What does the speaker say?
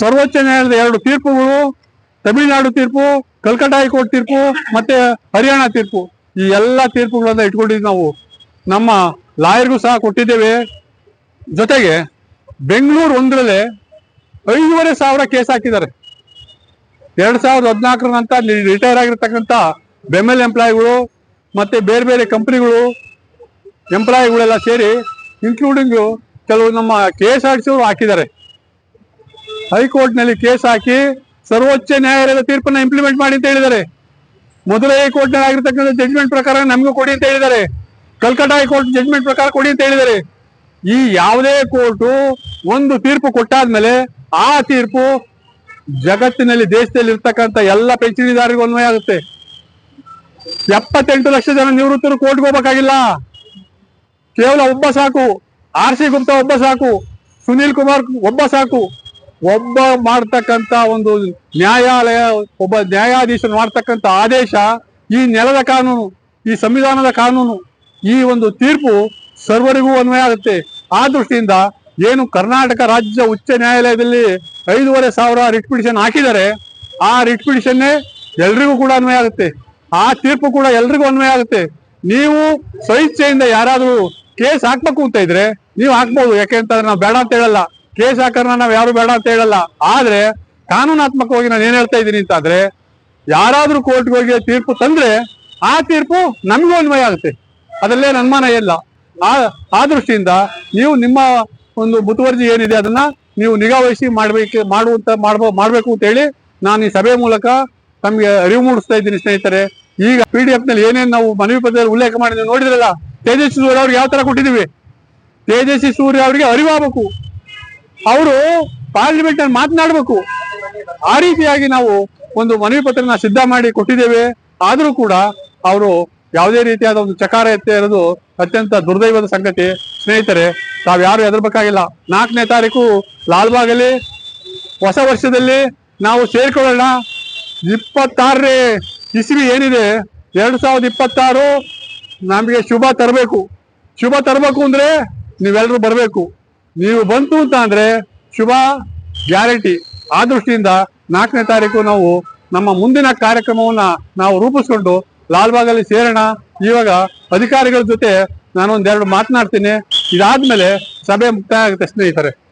ಸರ್ವೋಚ್ಚ ನ್ಯಾಯಾಲಯದ ಎರಡು ತೀರ್ಪುಗಳು, ತಮಿಳುನಾಡು ತೀರ್ಪು ಕಲ್ಕಟ್ಟ ಹೈಕೋರ್ಟ್ ತೀರ್ಪು, ಮತ್ತೆ ಹರಿಯಾಣ ತೀರ್ಪು. ಈ ಎಲ್ಲ ತೀರ್ಪುಗಳನ್ನ ಇಟ್ಕೊಂಡಿದ್ದು ನಾವು. ನಮ್ಮ ಲಾಯರ್ಗೂ ಸಹ ಕೊಟ್ಟಿದ್ದೇವೆ. ಜೊತೆಗೆ ಬೆಂಗಳೂರು ಒಂದರಲ್ಲೇ ಐದೂವರೆ ಸಾವಿರ ಕೇಸ್ ಹಾಕಿದ್ದಾರೆ. ಎರಡು ಸಾವಿರದ ಹದಿನಾಲ್ಕರ ನಂತರ ರಿಟೈರ್ ಆಗಿರ್ತಕ್ಕಂಥ ಬೆಮೆಲ್ ಎಂಪ್ಲಾಯಿಗಳು, ಮತ್ತೆ ಬೇರೆ ಬೇರೆ ಕಂಪ್ನಿಗಳು, ಎಂಪ್ಲಾಯಿಗಳೆಲ್ಲ ಸೇರಿ ಇನ್ಕ್ಲೂಡಿಂಗ್ ಕೆಲವು ನಮ್ಮ ಕೆ ಎಸ್ ಆರ್ ಟಿ ಹಾಕಿದ್ದಾರೆ. ಹೈಕೋರ್ಟ್ನಲ್ಲಿ ಕೇಸ್ ಹಾಕಿ ಸರ್ವೋಚ್ಚ ನ್ಯಾಯಾಲಯದ ತೀರ್ಪನ್ನ ಇಂಪ್ಲಿಮೆಂಟ್ ಮಾಡಿ ಅಂತ ಹೇಳಿದ್ದಾರೆ. ಮೊದಲ ಹೈಕೋರ್ಟ್ನಲ್ಲಿ ಆಗಿರ್ತಕ್ಕಂಥ ಜಡ್ಜ್ಮೆಂಟ್ ಪ್ರಕಾರ ನಮಗೂ ಕೊಡಿ ಅಂತ ಹೇಳಿದ್ದಾರೆ. ಕಲ್ಕಟ್ಟ ಹೈಕೋರ್ಟ್ ಜಡ್ಜ್ಮೆಂಟ್ ಪ್ರಕಾರ ಕೊಡಿ ಅಂತ ಹೇಳಿದ್ದಾರೆ. ಈ ಯಾವುದೇ ಕೋರ್ಟು ಒಂದು ತೀರ್ಪು ಕೊಟ್ಟಾದ್ಮೇಲೆ ಆ ತೀರ್ಪು ಜಗತ್ತಿನಲ್ಲಿ ದೇಶದಲ್ಲಿ ಇರ್ತಕ್ಕಂಥ ಎಲ್ಲ ಪೆನ್ಷನ್ದಾರರಿಗೂ ಅನ್ವಯ ಆಗುತ್ತೆ. ಎಪ್ಪತ್ತೆಂಟು ಲಕ್ಷ ಜನ ನಿವೃತ್ತರು ಕೋರ್ಟ್ಗೆ ಹೋಗ್ಬೇಕಾಗಿಲ್ಲ. ಕೇವಲ ಒಬ್ಬ ಸಾಕು. ಆರ್ ಸಿ ಗುಪ್ತಾ ಒಬ್ಬ ಸಾಕು. ಸುನೀಲ್ ಕುಮಾರ್ ಒಬ್ಬ ಸಾಕು. ಒಬ್ಬ ಮಾಡ್ತಕ್ಕಂತ ಒಂದು ನ್ಯಾಯಾಲಯ, ಒಬ್ಬ ನ್ಯಾಯಾಧೀಶರು ಮಾಡ್ತಕ್ಕಂತ ಆದೇಶ, ಈ ನೆಲದ ಕಾನೂನು, ಈ ಸಂವಿಧಾನದ ಕಾನೂನು, ಈ ಒಂದು ತೀರ್ಪು ಸರ್ವರಿಗೂ ಅನ್ವಯ ಆಗುತ್ತೆ. ಆ ದೃಷ್ಟಿಯಿಂದ ಏನು ಕರ್ನಾಟಕ ರಾಜ್ಯ ಉಚ್ಚ ನ್ಯಾಯಾಲಯದಲ್ಲಿ ಐದೂವರೆ ಸಾವಿರ ರಿಟ್ ಪಿಟಿಷನ್ ಹಾಕಿದರೆ, ಆ ರಿಟ್ ಪಿಟಿಷನ್ನೇ ಎಲ್ರಿಗೂ ಕೂಡ ಅನ್ವಯ ಆಗುತ್ತೆ. ಆ ತೀರ್ಪು ಕೂಡ ಎಲ್ರಿಗೂ ಅನ್ವಯ ಆಗುತ್ತೆ. ನೀವು ಸ್ವಇಚ್ಛೆಯಿಂದ ಯಾರಾದರೂ ಕೇಸ್ ಹಾಕ್ಬೇಕು ಅಂತ ಇದ್ರೆ, ನೀವು ಹಾಕ್ಬೋದು. ಯಾಕೆಂತಂದ್ರೆ ನಾವು ಬೇಡ ಅಂತ ಹೇಳಲ್ಲ. ಕೇಸ್ ಹಾಕರ್ನ ನಾವ್ ಯಾರು ಬೇಡ ಅಂತ ಹೇಳಲ್ಲ. ಆದ್ರೆ ಕಾನೂನಾತ್ಮಕವಾಗಿ ನಾನು ಏನ್ ಹೇಳ್ತಾ ಇದ್ದೀನಿ ಅಂತಂದ್ರೆ, ಯಾರಾದ್ರೂ ಕೋರ್ಟ್ಗೆ ಹೋಗಿ ತೀರ್ಪು ತಂದ್ರೆ ಆ ತೀರ್ಪು ನಮಗೂ ಅನ್ವಯ ಆಗುತ್ತೆ. ಅದರಲ್ಲೇ ಅನುಮಾನ ಇಲ್ಲ. ಆ ದೃಷ್ಟಿಯಿಂದ ನೀವು ನಿಮ್ಮ ಒಂದು ಮುತುವರ್ಜಿ ಏನಿದೆ ಅದನ್ನ ನೀವು ನಿಗಾ ವಹಿಸಿ ಮಾಡ್ಬೇಕು, ಮಾಡುವಂತ ಮಾಡ್ಬೋ, ಮಾಡ್ಬೇಕು ಅಂತ ಹೇಳಿ ನಾನು ಈ ಸಭೆ ಮೂಲಕ ತಮಗೆ ಅರಿವು ಮೂಡಿಸ್ತಾ ಇದ್ದೀನಿ ಸ್ನೇಹಿತರೆ. ಈಗ ಪಿ ಡಿ ಎಫ್ನಲ್ಲಿ ಏನೇನು ನಾವು ಮನವಿ ಪತ್ರದಲ್ಲಿ ಉಲ್ಲೇಖ ಮಾಡಿದ್ವಿ ನೋಡಿದ್ರಲ್ಲ? ತೇಜಸ್ವಿ ಸೂರ್ಯ ಅವ್ರಿಗೆ ಯಾವ ತರ ಕೊಟ್ಟಿದೀವಿ ತೇಜಸ್ವಿ ಸೂರ್ಯ ಅವರಿಗೆ ಅರಿವಾಗಬೇಕು. ಅವರು ಪಾರ್ಲಿಮೆಂಟ್ನಲ್ಲಿ ಮಾತನಾಡಬೇಕು. ಆ ರೀತಿಯಾಗಿ ನಾವು ಒಂದು ಮನವಿ ಪತ್ರನ ಸಿದ್ಧ ಮಾಡಿ ಕೊಟ್ಟಿದ್ದೇವೆ. ಆದರೂ ಕೂಡ ಅವರು ಯಾವುದೇ ರೀತಿಯಾದ ಒಂದು ಚಕಾರ ಎತ್ತೆ ಇರೋದು ಅತ್ಯಂತ ದುರ್ದೈವದ ಸಂಗತಿ. ಸ್ನೇಹಿತರೆ, ತಾವ್ ಯಾರು ಹೆದರ್ಬೇಕಾಗಿಲ್ಲ. ನಾಲ್ಕನೇ ತಾರೀಕು ಲಾಲ್ಬಾಗಲ್ಲಿ ಹೊಸ ವರ್ಷದಲ್ಲಿ ನಾವು ಸೇರ್ಕೊಳ್ಳೋಣ. ಇಪ್ಪತ್ತಾರನೇ ಇಸ್ವಿ ಏನಿದೆ? ಎರಡ್ ಸಾವಿರದ ಇಪ್ಪತ್ತಾರು ನಮಗೆ ಶುಭ ತರಬೇಕು. ಶುಭ ತರಬೇಕು ಅಂದರೆ ನೀವೆಲ್ಲರೂ ಬರಬೇಕು. ನೀವು ಬಂತು ಅಂತ ಅಂದ್ರೆ ಶುಭ ಗ್ಯಾರಂಟಿ. ಆ ದೃಷ್ಟಿಯಿಂದ ನಾಲ್ಕನೇ ತಾರೀಕು ನಾವು ನಮ್ಮ ಮುಂದಿನ ಕಾರ್ಯಕ್ರಮವನ್ನ ನಾವು ರೂಪಿಸ್ಕೊಂಡು ಲಾಲ್ಬಾಗಲ್ಲಿ ಸೇರೋಣ. ಇವಾಗ ಅಧಿಕಾರಿಗಳ ಜೊತೆ ನಾನು ಒಂದೆರಡು ಮಾತನಾಡ್ತೀನಿ. ಇದಾದ್ಮೇಲೆ ಸಭೆ ಮುಕ್ತಾಯ ಆಗುತ್ತೆ ಸ್ನೇಹಿತರೆ.